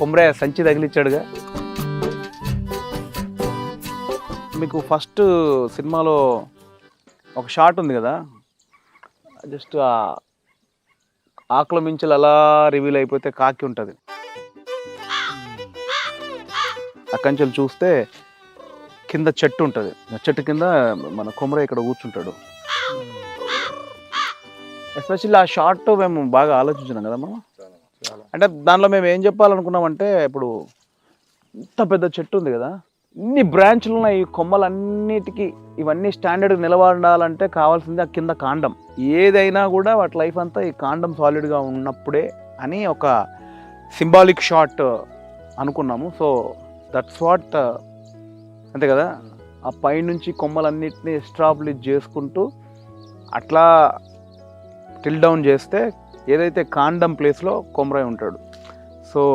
కొమరే సంచి తగిలిచ్చాడుగా. మీకు ఫస్ట్ సినిమాలో ఒక షాట్ ఉంది కదా. జస్ట్ ఆ ఆకుల మించులు అలా రివీల్ అయిపోతే కాకి ఉంటుంది. అక్కడి నుంచి చూస్తే కింద చెట్టు ఉంటుంది. ఆ చెట్టు కింద మన కొమర ఇక్కడ కూర్చుంటాడు. ఎస్పెషల్లీ ఆ షార్ట్ మేము బాగా ఆలోచించినాం కదా మనం. అంటే దానిలో మేము ఏం చెప్పాలనుకున్నామంటే ఇప్పుడు ఇంత పెద్ద చెట్టు ఉంది కదా ఇన్ని బ్రాంచ్లు ఉన్నాయి ఈ కొమ్మలన్నిటికీ ఇవన్నీ స్టాండర్డ్ నిలబడాలంటే కావాల్సింది ఆ కింద కాండం. ఏదైనా కూడా వాటి లైఫ్ అంతా ఈ కాండం సాలిడ్గా ఉన్నప్పుడే అని ఒక సింబాలిక్ షాట్ అనుకున్నాము. సో దట్స్ వాట్ అంతే కదా ఆ పైనుంచి కొమ్మలన్నిటిని ఎస్టాబ్లిష్ చేసుకుంటూ అట్లా టిల్ డౌన్ చేస్తే ఏదైతే కాండం ప్లేస్లో కొమరాయి ఉంటాడు.